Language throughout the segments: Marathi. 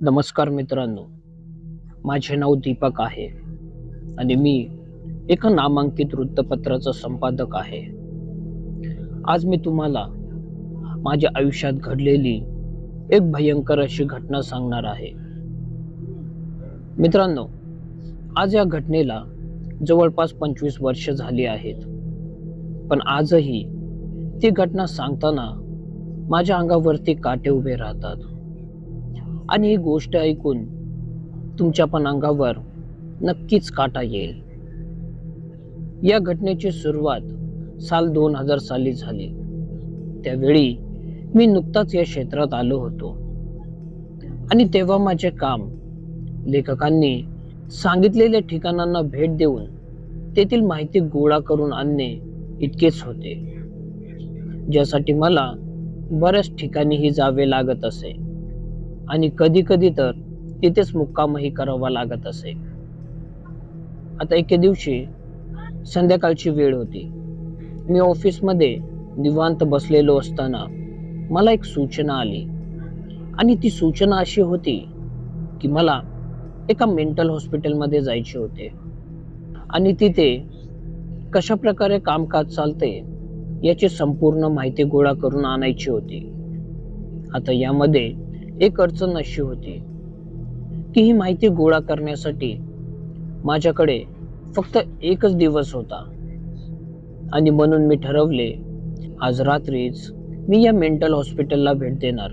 नमस्कार मित्रांनो. माझे नाव दीपक आहे आणि मी एका नामांकित वृत्तपत्राचा संपादक आहे. आज मी तुम्हाला माझ्या आयुष्यात घडलेली एक भयंकर अशी घटना सांगणार आहे. मित्रांनो आज या घटनेला जवळपास पंचवीस वर्ष झाली आहेत. पण आजही ती घटना सांगताना माझ्या अंगावरती काटे उभे राहतात. आणि ही गोष्ट ऐकून तुमच्या पण अंगावर नक्कीच काटा येईल. या घटनेची सुरुवात साल दोन हजार साली झाली. त्यावेळी मी नुकताच या क्षेत्रात आलो होतो. आणि तेव्हा माझे काम लेखकांनी सांगितलेल्या ठिकाणांना भेट देऊन तेथील माहिती गोळा करून आणणे इतकेच होते. ज्यासाठी मला बऱ्याच ठिकाणीही जावे लागत असे. आणि कधी कधी तर तिथेच मुक्कामही करावा लागत असे. आता एके दिवशी संध्याकाळची वेळ होती. मी ऑफिसमध्ये निवांत बसलेलो असताना मला एक सूचना आली. आणि ती सूचना अशी होती की मला एका मेंटल हॉस्पिटलमध्ये जायचे होते. आणि तिथे कशा प्रकारे कामकाज चालते याची संपूर्ण माहिती गोळा करून आणायची होती. आता यामध्ये एक अडचण अशी होती की ही माहिती गोळा करण्यासाठी माझ्याकडे फक्त एकच दिवस होता. आणि म्हणून मी ठरवले आज रात्रीच मी या मेंटल हॉस्पिटलला भेट देणार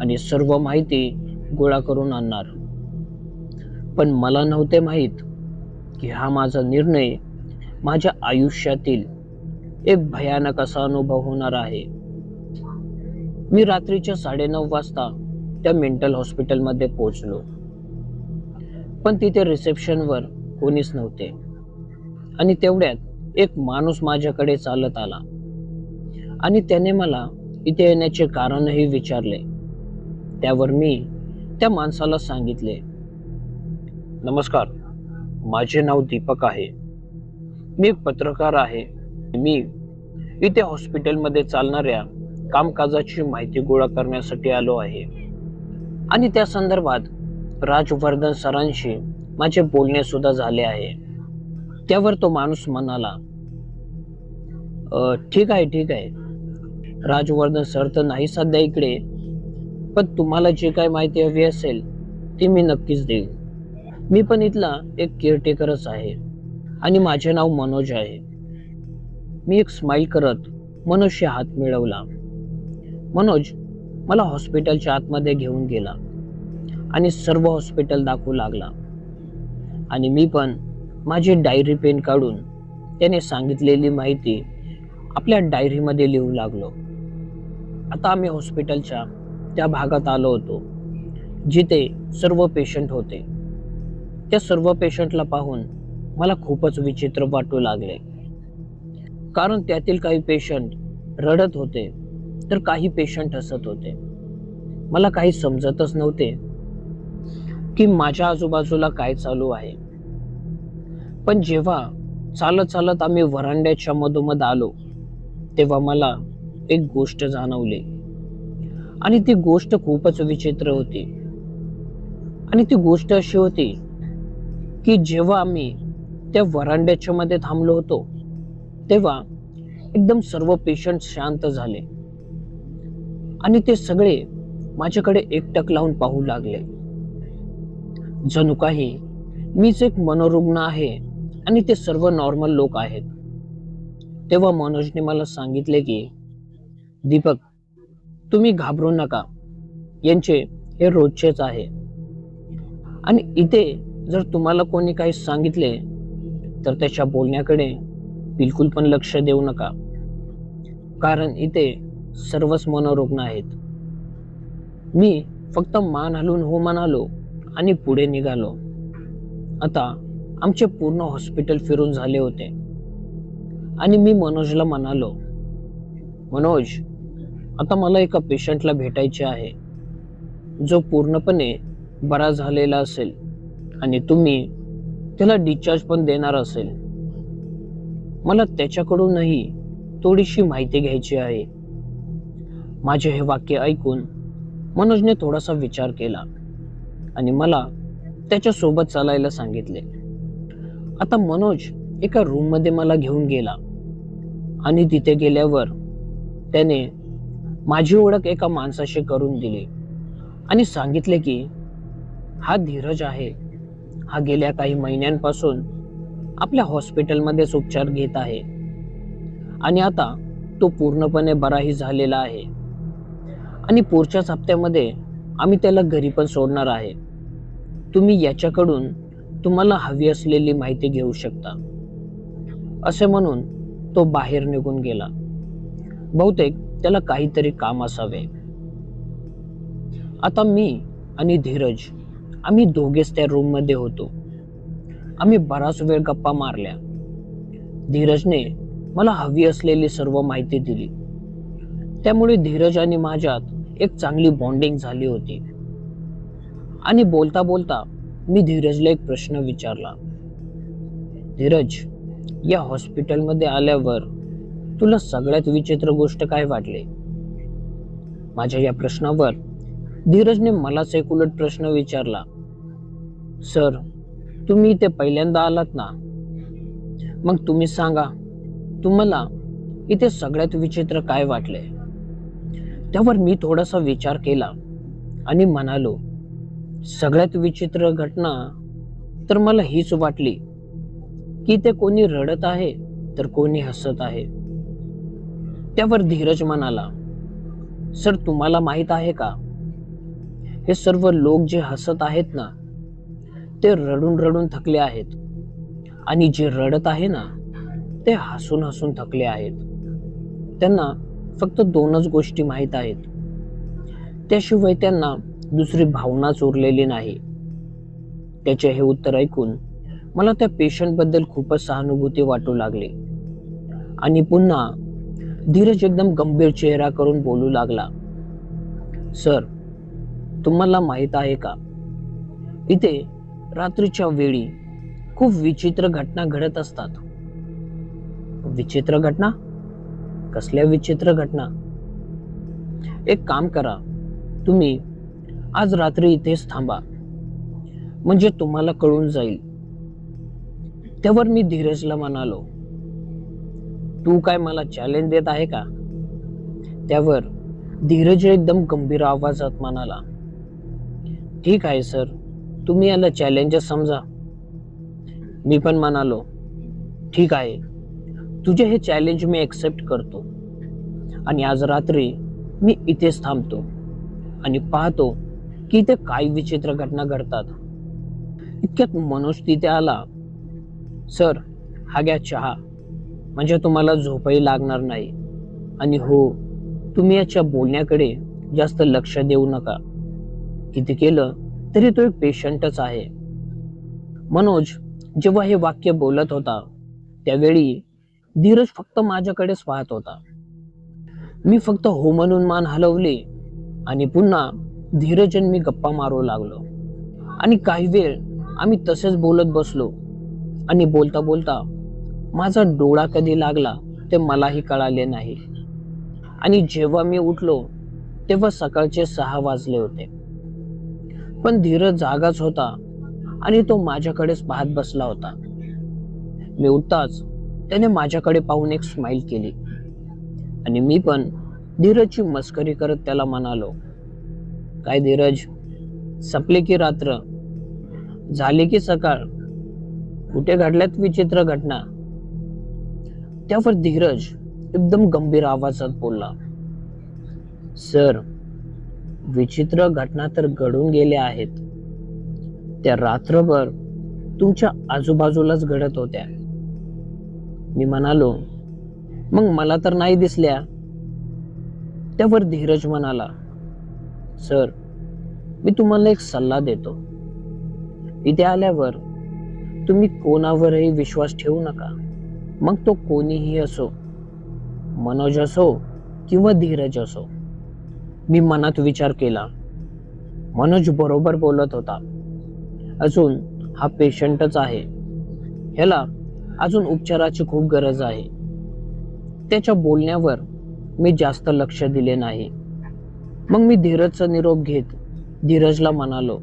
आणि सर्व माहिती गोळा करून आणणार. पण मला नव्हते माहीत की हा माझा निर्णय माझ्या आयुष्यातील एक भयानक असा अनुभव होणार आहे. मी रात्रीच्या साडेनऊ वाजता त्या मेंटल हॉस्पिटलमध्ये पोहोचलो. पण तिथे रिसेप्शनवर कोणीच नव्हते. आणि तेवढ्यात एक माणूस माझ्याकडे चालत आला. आणि त्याने मला इथे येण्याचे कारणही विचारले. त्यावर मी त्या माणसाला सांगितले नमस्कार माझे नाव दीपक आहे. मी एक पत्रकार आहे. मी इथे हॉस्पिटलमध्ये चालणाऱ्या कामकाजाची माहिती गोळा करण्यासाठी आलो आहे. आणि त्या संदर्भात राजवर्धन सरांशी माझे बोलणे सुद्धा झाले आहे. त्यावर तो माणूस म्हणाला ठीक आहे ठीक आहे. राजवर्धन सर तर नाही सध्या इकडे पण तुम्हाला जे काय माहिती हवी असेल ती मी नक्कीच देईन. मी पण इथला एक केअरटेकरच आहे आणि माझे नाव मनोज आहे. मी एक स्माईल करत मनोजशी हात मिळवला. मनोज मला हॉस्पिटलच्या आतमध्ये घेऊन गेला आणि सर्व हॉस्पिटल दाखवू लागला. आणि मी पण माझी डायरी पेन काढून त्याने सांगितलेली माहिती आपल्या डायरीमध्ये लिहू लागलो. आता आम्ही हॉस्पिटलच्या त्या भागात आलो होतो जिथे सर्व पेशंट होते. त्या सर्व पेशंटला पाहून मला खूपच विचित्र वाटू लागले. कारण त्यातील काही पेशंट रडत होते. तर काही पेशंट हसत होते. मला काही समजतच नव्हते की माझ्या आजूबाजूला काय चालू आहे. पण जेव्हा चालत चालत आम्ही व्हरांड्याच्या मधोमध आलो तेव्हा मला एक गोष्ट जाणवली. आणि ती गोष्ट खूपच विचित्र होती. आणि ती गोष्ट अशी होती की जेव्हा आम्ही त्या वरांड्याच्या मध्ये थांबलो होतो तेव्हा एकदम सर्व पेशंट शांत झाले. आणि ते सगळे माझ्याकडे एकटक लावून पाहू लागले. जणू काही मीच एक मनोरुग्ण आहे आणि ते सर्व नॉर्मल लोक आहेत. तेव्हा मनोजने मला सांगितले की दीपक तुम्ही घाबरू नका. यांचे हे रोजचेच आहे. आणि इथे जर तुम्हाला कोणी काही सांगितले तर त्याच्या बोलण्याकडे बिलकुल पण लक्ष देऊ नका. कारण इथे सर्वच मनोरुग्ण आहेत. मी फक्त मान हलून हो म्हणालो आणि पुढे निघालो. आता आमचे पूर्ण हॉस्पिटल फिरून झाले होते. आणि मी मनोजला म्हणालो मनोज आता मला एका पेशंटला भेटायचे आहे. जो पूर्णपणे बरा झालेला असेल आणि तुम्ही त्याला डिस्चार्ज पण देणार असेल. मला त्याच्याकडूनही थोडीशी माहिती घ्यायची आहे. माझे हे वाक्य ऐकून मनोजने थोडासा विचार केला आणि मला त्याच्या सोबत चालायला सांगितले. आता मनोज एका रूममध्ये मला घेऊन गेला आणि तिथे गेल्यावर त्याने माझी ओळख एका माणसाशी करून दिली आणि सांगितले की हा धीरज आहे. हा गेल्या काही महिन्यांपासून आपल्या हॉस्पिटलमध्येच उपचार घेत आहे आणि आता तो पूर्णपणे बराही झालेला आहे. आणि पुढच्याच हप्त्यामध्ये आम्ही त्याला घरी पण सोडणार आहे. तुम्ही याच्याकडून तुम्हाला हवी असलेली माहिती घेऊ शकता. असे म्हणून तो बाहेर निघून गेला. बहुतेक त्याला काहीतरी काम असावे. आता मी आणि धीरज आम्ही दोघेच त्या रूममध्ये होतो. आम्ही बराच वेळ गप्पा मारल्या. धीरजने मला हवी असलेली सर्व माहिती दिली. त्यामुळे धीरज आणि माझ्यात एक चांगली बॉन्डिंग झाली होती. आणि बोलता बोलता मी धीरजला एक प्रश्न विचारला. धीरज या हॉस्पिटलमध्ये आल्यावर तुला सगळ्यात विचित्र गोष्ट काय वाटली? माझ्या या प्रश्नावर धीरजने मलाच एक उलट प्रश्न विचारला. सर तुम्ही इथे पहिल्यांदा आलात ना? मग तुम्ही सांगा तुम्हाला इथे सगळ्यात विचित्र काय वाटले? त्यावर मी थोडासा विचार केला आणि म्हणालो सगळ्यात विचित्र घटना तर मला हीच वाटली की ते कोणी रडत आहे तर कोणी हसत आहे. त्यावर धीरज म्हणाला सर तुम्हाला माहीत आहे का? हे सर्व लोक जे हसत आहेत ना ते रडून रडून थकले आहेत आणि जे रडत आहे ना ते हसून हसून थकले आहेत. त्यांना फक्त दोनच गोष्टी माहीत आहेत. त्याशिवाय त्यांना दुसरी भावनाच उरलेली नाही. त्याचे हे उत्तर ऐकून मला त्या पेशंटबद्दल खूपच सहानुभूती वाटू लागली. आणि पुन्हा धीरज एकदम गंभीर चेहरा करून बोलू लागला. सर तुम्हाला माहीत आहे का? इथे रात्रीच्या वेळी खूप विचित्र घटना घडत असतात. विचित्र घटना? कसल्या विचित्र घटना? एक काम करा. तुम्ही आज रात्री इथेच थांबा. म्हणजे तुम्हाला कळून जाईल. त्यावर मी धीरजला म्हणालो. तू काय मला चॅलेंज देत आहे का? त्यावर धीरज एकदम गंभीर आवाजात म्हणाला. ठीक आहे सर. तुम्ही याला चॅलेंज समजा. मी पण म्हणालो. ठीक आहे. तुझे हे चॅलेंज मी एक्सेप्ट करतो. आणि आज रात्री मी इथेच थांबतो. आणि पाहतो की इथे काय विचित्र घटना घडतात. इतक्यात मनोज तिथे आला. सर हा घ्या चहा. म्हणजे तुम्हाला झोपही लागणार नाही. आणि हो तुम्ही याच्या बोलण्याकडे जास्त लक्ष देऊ नका. किती केलं तरी तो एक पेशंटच आहे. मनोज जेव्हा हे वाक्य बोलत होता त्यावेळी धीरज फक्त माझ्याकडेच पाहत होता. मी फक्त हो म्हणून मान हलवली आणि पुन्हा धीरजन मी गप्पा मारू लागलो. आणि काही वेळ आम्ही तसेच बोलत बसलो आणि बोलता बोलता माझा डोळा कधी लागला ते मलाही कळाले नाही. आणि जेव्हा मी उठलो तेव्हा सकाळचे सहा वाजले होते. पण धीरज जागाच होता आणि तो माझ्याकडेच पाहत बसला होता. मी उठताच त्याने माझ्याकडे पाहून एक स्माइल केली. आणि मी पण धीरजची मस्करी करत त्याला म्हणालो काय धीरज? सपले की रात्र? झाले की सकाळ? कुठे घडल्यात विचित्र घटना? त्यावर धीरज एकदम गंभीर आवाजात बोलला सर विचित्र घटना तर घडून गेल्या आहेत. त्या रात्रभर तुमच्या आजूबाजूलाच घडत होत्या. मी म्हणालो मग मला तर नाही दिसल्या. त्यावर धीरज म्हणाला सर मी तुम्हाला एक सल्ला देतो. इथे आल्यावर तुम्ही कोणावरही विश्वास ठेवू नका. मग तो कोणीही असो मनोज असो किंवा धीरज असो. मी मनात विचार केला. मनोज बरोबर बोलत होता. अजून हा पेशंटच आहे. ह्याला अजून उपचाराची खूप गरज आहे. त्याच्या बोलण्यावर मी जास्त लक्ष दिले नाही. मग मी धीरजचा निरोप घेत धीरजला म्हणालो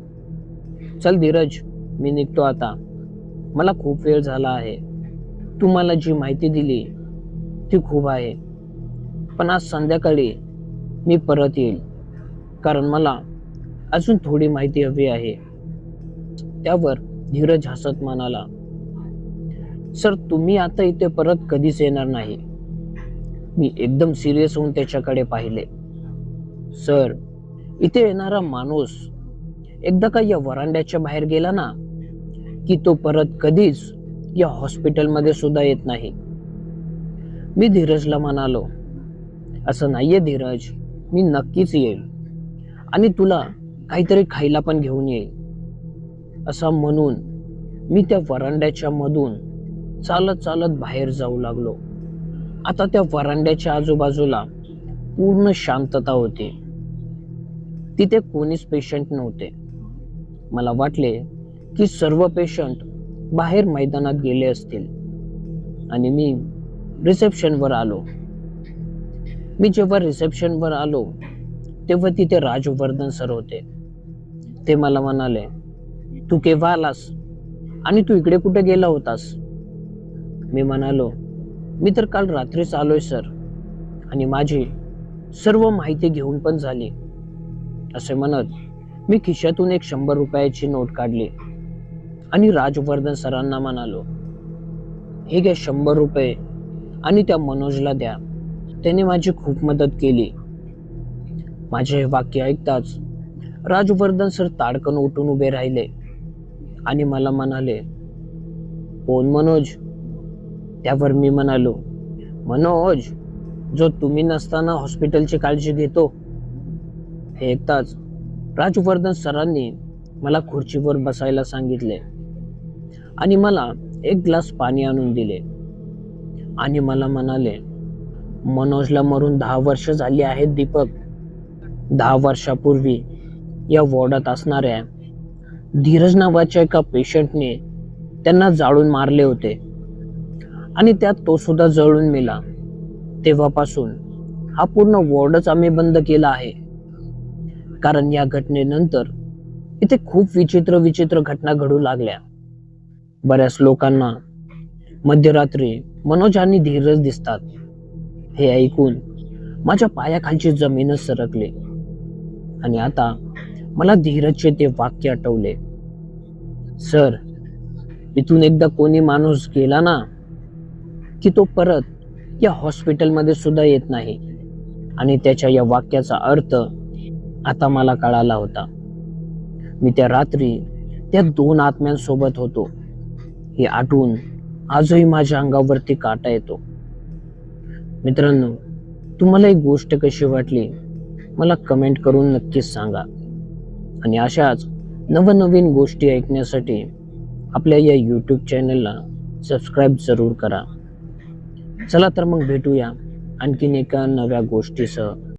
चल धीरज मी निघतो आता. मला खूप वेळ झाला आहे. तू मला जी माहिती दिली ती खूप आहे. पण आज संध्याकाळी मी परत येईल. कारण मला अजून थोडी माहिती हवी आहे. त्यावर धीरज हसत म्हणाला सर तुम्ही आता इथे परत कधीच येणार नाही. मी एकदम सिरियस होऊन त्याच्याकडे पाहिले. सर इथे येणारा माणूस एकदा का या वरांड्याच्या बाहेर गेला ना की तो परत कधीच या हॉस्पिटलमध्ये सुद्धा येत नाही. मी धीरजला म्हणालो असं नाहीये धीरज मी नक्कीच येईल. आणि तुला काहीतरी खायला पण घेऊन येईल. असं म्हणून मी त्या वरांड्याच्या मधून चालत चालत बाहेर जाऊ लागलो. आता त्या वरांड्याच्या आजूबाजूला पूर्ण शांतता होती. तिथे कोणीच पेशंट नव्हते. मला वाटले की सर्व पेशंट बाहेर मैदानात गेले असतील. आणि मी रिसेप्शनवर आलो. मी जेव्हा रिसेप्शनवर आलो तेव्हा तिथे राजवर्धन सर होते. ते मला म्हणाले तू केव्हा आलास? आणि तू इकडे कुठे गेला होतास? मी म्हणालो मी तर काल रात्रीच आलोय सर. आणि माझी सर्व माहिती घेऊन पण झाली. असे म्हणत मी खिशातून एक शंभर रुपयाची नोट काढली आणि राजवर्धन सरांना म्हणालो हे घ्या शंभर रुपये आणि त्या मनोजला द्या. त्याने माझी खूप मदत केली. माझे हे वाक्य ऐकताच राजवर्धन सर ताडकन उठून उभे राहिले आणि मला म्हणाले कोण मनोज? त्यावर मी म्हणालो मनोज जो तुम्ही नसताना हॉस्पिटलची काळजी घेतो. हे ऐकताच राजवर्धन सरांनी मला खुर्चीवर बसायला सांगितले आणि मला एक ग्लास पाणी आणून दिले. आणि मला म्हणाले मनोजला मरून दहा वर्ष झाली आहेत दीपक. दहा वर्षापूर्वी या वॉर्डात असणाऱ्या धीरज नावाच्या एका पेशंटने त्यांना जाळून मारले होते. आणि त्यात तो सुद्धा जळून मेला. तेव्हापासून हा पूर्ण वॉर्डच आम्ही बंद केला आहे. कारण या घटनेनंतर इथे खूप विचित्र विचित्र घटना घडू लागल्या. बऱ्याच लोकांना मध्यरात्री मनोज आणि धीरज दिसतात. हे ऐकून माझ्या पायाखालची जमीनच सरकली. आणि आता मला धीरजचे ते वाक्य आठवले. सर इथून एकदा कोणी माणूस गेला ना की तो परत या हॉस्पिटलमध्ये सुद्धा येत नाही. आणि त्याच्या या वाक्याचा अर्थ आता मला कळाला होता. मी त्या रात्री त्या दोन आत्म्यांसोबत होतो. हे आठवून आजही माझ्या अंगावरती काटा येतो. मित्रांनो तुम्हाला एक गोष्ट कशी वाटली? मला कमेंट करून नक्कीच सांगा. आणि अशाच नवनवीन गोष्टी ऐकण्यासाठी आपल्या या यूट्यूब चॅनलला सबस्क्राईब जरूर करा. चला तर मग भेटूया आणखीन एका नव्या गोष्टीसह.